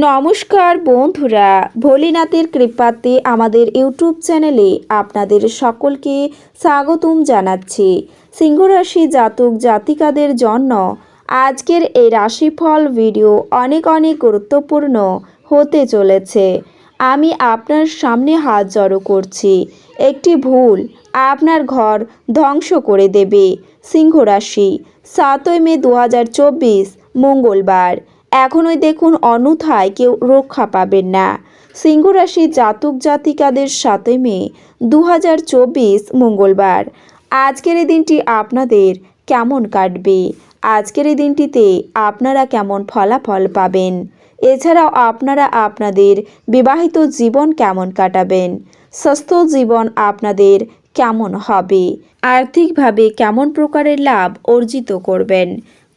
নমস্কার বন্ধুরা, ভোলেনাথের কৃপাতে আমাদের ইউটিউব চ্যানেলে আপনাদের সকলকে স্বাগতম জানাচ্ছি। সিংহরাশি জাতক জাতিকাদের জন্য আজকের এই রাশিফল ভিডিও অনেক অনেক গুরুত্বপূর্ণ হতে চলেছে। আমি আপনার সামনে হাত জড়ো করছি। একটি ভুল আপনার ঘর ধ্বংস করে দেবে। সিংহরাশি, সাতই মে দু হাজার চব্বিশ, মঙ্গলবার। এখনই দেখুন অন্যথায় কেউ রক্ষা পাবেন না। সিংহরাশি জাতক জাতিকাদের সাতই মে দু হাজার চব্বিশ মঙ্গলবার। আজকের এই দিনটি আপনাদের কেমন কাটবে? আজকের এই দিনটিতে আপনারা কেমন ফলাফল পাবেন? এছাড়াও আপনারা আপনাদের বিবাহিত জীবন কেমন কাটাবেন? স্বাস্থ্য জীবন আপনাদের কেমন হবে? আর্থিকভাবে কেমন প্রকারের লাভ অর্জিত করবেন?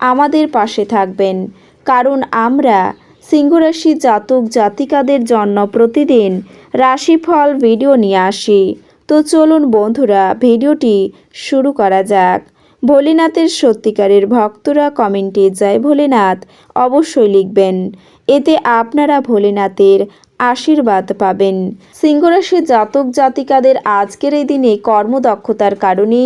আমাদের পাশে থাকবেন। কারণ আমরা সিংহরাশি জাতক জাতিকাদের জন্য প্রতিদিন রাশিফল ভিডিও নিয়ে আসি। তো চলুন বন্ধুরা, ভিডিওটি শুরু করা যাক। ভোলেনাথের সত্যিকারের ভক্তরা কমেন্টে জয় ভোলেনাথ অবশ্যই লিখবেন। এতে আপনারা ভোলেনাথের আশীর্বাদ পাবেন। সিংহরাশি জাতক জাতিকাদের আজকের এই দিনে কর্মদক্ষতার কারণে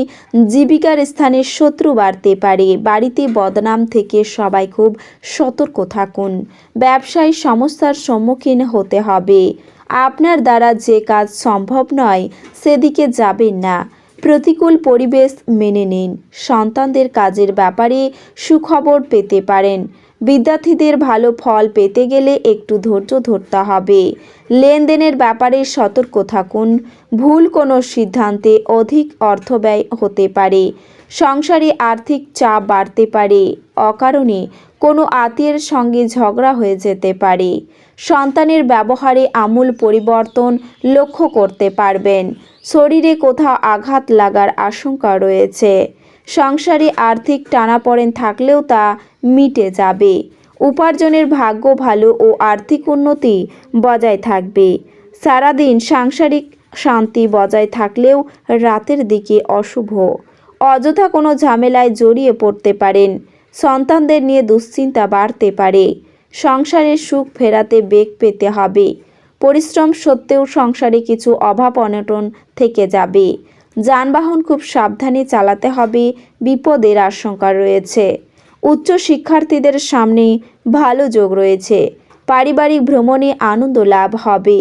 জীবিকার স্থানে শত্রু বাড়তে পারে। বাড়িতে বদনাম থেকে সবাই খুব সতর্ক থাকুন। ব্যবসায়ী সমস্যার সম্মুখীন হতে হবে। আপনার দ্বারা যে কাজ সম্ভব নয়, সেদিকে যাবেন না। প্রতিকূল পরিবেশ মেনে নিন। সন্তানদের কাজের ব্যাপারে সুখবর পেতে পারেন। বিদ্যার্থীদের ভালো ফল পেতে গেলে একটু ধৈর্য ধরতে হবে। লেনদেনের ব্যাপারে সতর্ক থাকুন। ভুল কোনো সিদ্ধান্তে অধিক অর্থ ব্যয় হতে পারে। সংসারে আর্থিক চাপ বাড়তে পারে। অকারণে কোনো আত্মীয়ের সঙ্গে ঝগড়া হয়ে যেতে পারে। সন্তানের ব্যবহারে আমূল পরিবর্তন লক্ষ্য করতে পারবেন। শরীরে কোথাও আঘাত লাগার আশঙ্কা রয়েছে। সংসারে আর্থিক টানাপড়েন থাকলেও তা মিটে যাবে। উপার্জনের ভাগ্য ভালো ও আর্থিক উন্নতি বজায় থাকবে। সারাদিন সাংসারিক শান্তি বজায় থাকলেও রাতের দিকে অশুভ। অযথা কোনো ঝামেলায় জড়িয়ে পড়তে পারেন। সন্তানদের নিয়ে দুশ্চিন্তা বাড়তে পারে। সংসারের সুখ ফেরাতে বেগ পেতে হবে। পরিশ্রম সত্ত্বেও সংসারে কিছু অভাব অনটন থেকে যাবে। যানবাহন খুব সাবধানে চালাতে হবে, বিপদের আশঙ্কা রয়েছে। উচ্চ শিক্ষার্থীদের সামনে ভালো যোগ রয়েছে। পারিবারিক ভ্রমণে আনন্দ লাভ হবে।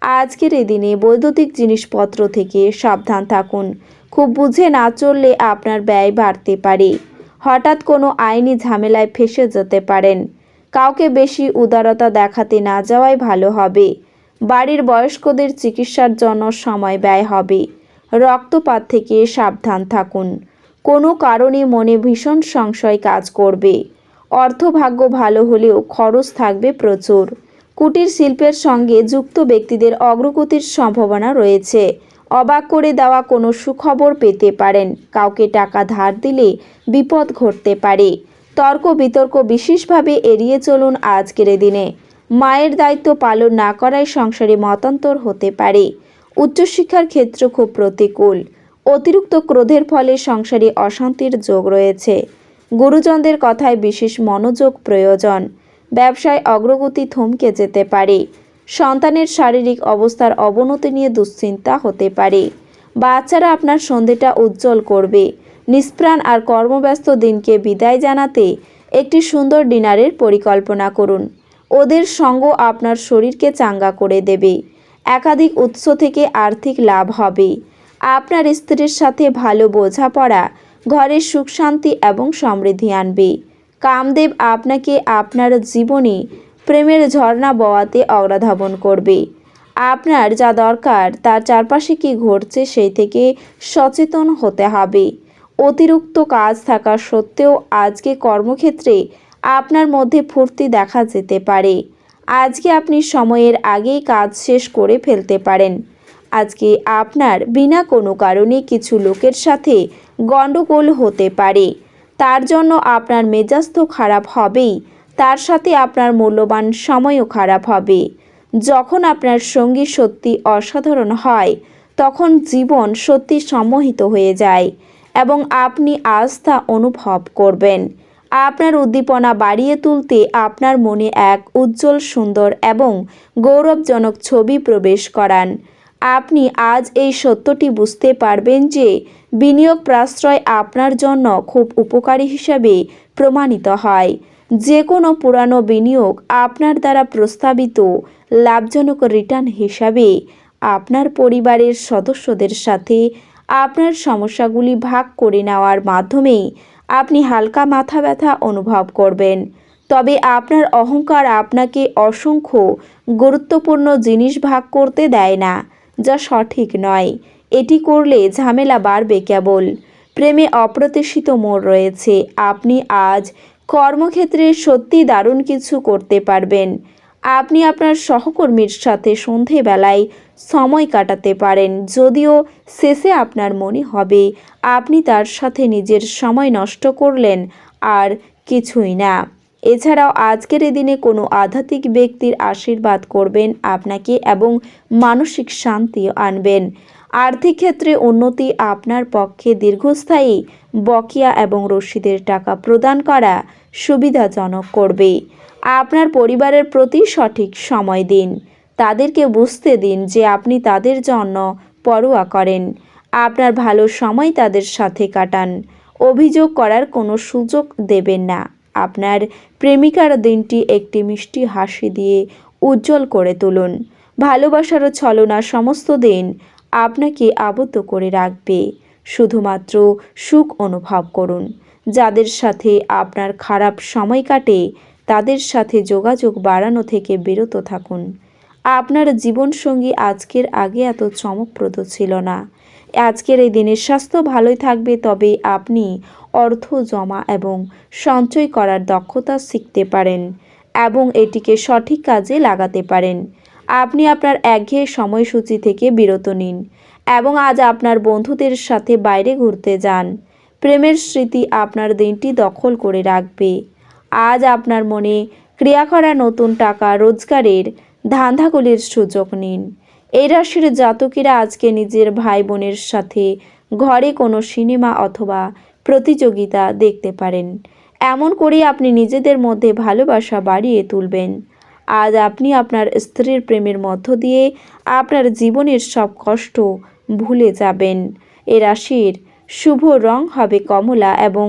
আজকের এই দিনে বৈদ্যুতিক জিনিসপত্র থেকে সাবধান থাকুন। খুব বুঝে না চললে আপনার ব্যয় বাড়তে পারে। হঠাৎ কোনো আইনি ঝামেলায় ফেসে যেতে পারেন। কাউকে বেশি উদারতা দেখাতে না যাওয়াই ভালো হবে। বাড়ির বয়স্কদের চিকিৎসার জন্য সময় ব্যয় হবে। রক্তপাত থেকে সাবধান থাকুন। কোনো কারণে মনে ভীষণ সংশয় কাজ করবে। অর্থভাগ্য ভালো হলেও খরচ থাকবে প্রচুর। কুটির শিল্পের সঙ্গে যুক্ত ব্যক্তিদের অগ্রগতির সম্ভাবনা রয়েছে। অবাক করে দেওয়া কোনো সুখবর পেতে পারেন। কাউকে টাকা ধার দিলে বিপদ ঘটতে পারে। তর্ক বিতর্ক বিশেষভাবে এড়িয়ে চলুন আজকের দিনে। মায়ের দায়িত্ব পালন না করায় সংসারে মতান্তর হতে পারে। উচ্চশিক্ষার ক্ষেত্র খুব প্রতিকূল। অতিরিক্ত ক্রোধের ফলে সংসারে অশান্তির যোগ রয়েছে। গুরুজনদের কথায় বিশেষ মনোযোগ প্রয়োজন। ব্যবসায় অগ্রগতি থমকে যেতে পারে। সন্তানের শারীরিক অবস্থার অবনতি নিয়ে দুশ্চিন্তা হতে পারে। বাচ্চারা আপনার সন্ধেটা উজ্জ্বল করবে। নিষ্প্রাণ আর কর্মব্যস্ত দিনকে বিদায় জানাতে একটি সুন্দর ডিনারের পরিকল্পনা করুন। ওদের সঙ্গ আপনার শরীরকে চাঙ্গা করে দেবে। একাধিক উৎস থেকে আর্থিক লাভ হবে। আপনার স্ত্রীর সাথে ভালো বোঝাপড়া ঘরের সুখ শান্তি এবং সমৃদ্ধি আনবে। কামদেব আপনাকে আপনার জীবনে প্রেমের ঝর্ণা বওয়াতে অগ্রাধাবন করবে। আপনার যা দরকার তার চারপাশে কি ঘটছে সেই থেকে সচেতন হতে হবে। অতিরিক্ত কাজ থাকা সত্ত্বেও আজকে কর্মক্ষেত্রে আপনার মধ্যে ফুর্তি দেখা যেতে পারে। আজকে আপনি সময়ের আগেই কাজ শেষ করে ফেলতে পারেন। আজকে আপনার বিনা কোনো কারণে কিছু লোকের সাথে গণ্ডগোল হতে পারে। তার জন্য আপনার মেজাজ তো খারাপ হবেই, তার সাথে আপনার মূল্যবান সময়ও খারাপ হবে। যখন আপনার সঙ্গী সত্যি অসাধারণ হয়, তখন জীবন সত্যি সম্মোহিত হয়ে যায় এবং আপনি আস্থা অনুভব করবেন। আপনার উদ্দীপনা বাড়িয়ে তুলতে আপনার মনে এক উজ্জ্বল, সুন্দর এবং গৌরবজনক ছবি প্রবেশ করান। আপনি আজ এই সত্যটি বুঝতে পারবেন যে বিনিয়োগ প্রাশ্রয় আপনার জন্য খুব উপকারী হিসাবে প্রমাণিত হয়। যে কোনো পুরানো বিনিয়োগ আপনার দ্বারা প্রস্তাবিত লাভজনক রিটার্ন হিসাবে আপনার পরিবারের সদস্যদের সাথে আপনার সমস্যাগুলি ভাগ করে নেওয়ার মাধ্যমে আপনি হালকা মাথা ব্যথা অনুভব করবেন। তবে আপনার অহংকার আপনাকে অসংখ্য গুরুত্বপূর্ণ জিনিস ভাগ করতে দেয় না, যা সঠিক নয়। এটি করলে ঝামেলা বাড়বে কেবল। প্রেমে অপ্রত্যাশিত মোড় রয়েছে। আপনি আজ কর্মক্ষেত্রে সত্যি দারুণ কিছু করতে পারবেন। আপনি আপনার সহকর্মীর সাথে সন্ধেবেলায় সময় কাটাতে পারেন, যদিও শেষে আপনার মনে হবে আপনি তার সাথে নিজের সময় নষ্ট করলেন আর কিছুই না। এছাড়াও আজকের দিনে কোনো আধ্যাত্মিক ব্যক্তির আশীর্বাদ করবেন আপনাকে এবং মানসিক শান্তি আনবেন। আর্থিক ক্ষেত্রে উন্নতি আপনার পক্ষে দীর্ঘস্থায়ী, বকেয়া এবং রসিদের টাকা প্রদান করা সুবিধাজনক করবে আপনার পরিবারের প্রতি সঠিক সময় দিন। তাদেরকে বুঝতে দিন যে আপনি তাদের জন্য পরোয়া করেন। আপনার ভালো সময় তাদের সাথে কাটান। অভিযোগ করার কোনো সুযোগ দেবেন না। আপনার প্রেমিকার দিনটি একটি মিষ্টি হাসি দিয়ে উজ্জ্বল করে তুলুন। ভালোবাসার ছলনা সমস্ত দিন আপনাকে আবদ্ধ করে রাখবে। শুধুমাত্র সুখ অনুভব করুন। যাদের সাথে আপনার খারাপ সময় কাটে তাদের সাথে যোগাযোগ বাড়ানো থেকে বিরত থাকুন। আপনার জীবনসঙ্গী আজকের আগে এত চমকপ্রদ ছিল না। আজকের এই দিনের স্বাস্থ্য ভালোই থাকবে, তবে আপনি অর্থ জমা এবং সঞ্চয় করার দক্ষতা শিখতে পারেন এবং এটিকে সঠিক কাজে লাগাতে পারেন। আপনি আপনার একঘেয়ে সময়সূচি থেকে বিরত নিন এবং আজ আপনার বন্ধুদের সাথে বাইরে ঘুরতে যান। প্রেমের স্মৃতি আপনার দিনটি দখল করে রাখবে। আজ আপনার মনে ক্রিয়া করা নতুন টাকা রোজগারের ধান্ধাগুলির সুযোগ নিন। এই রাশির জাতকেরা আজকে নিজের ভাই বোনের সাথে ঘরে কোনো সিনেমা অথবা প্রতিযোগিতা দেখতে পারেন। এমন করে আপনি নিজেদের মধ্যে ভালোবাসা বাড়িয়ে তুলবেন। আজ আপনি আপনার স্ত্রীর প্রেমের মধ্য দিয়ে আপনার জীবনের সব কষ্ট ভুলে যাবেন। এ রাশির শুভ রং হবে কমলা এবং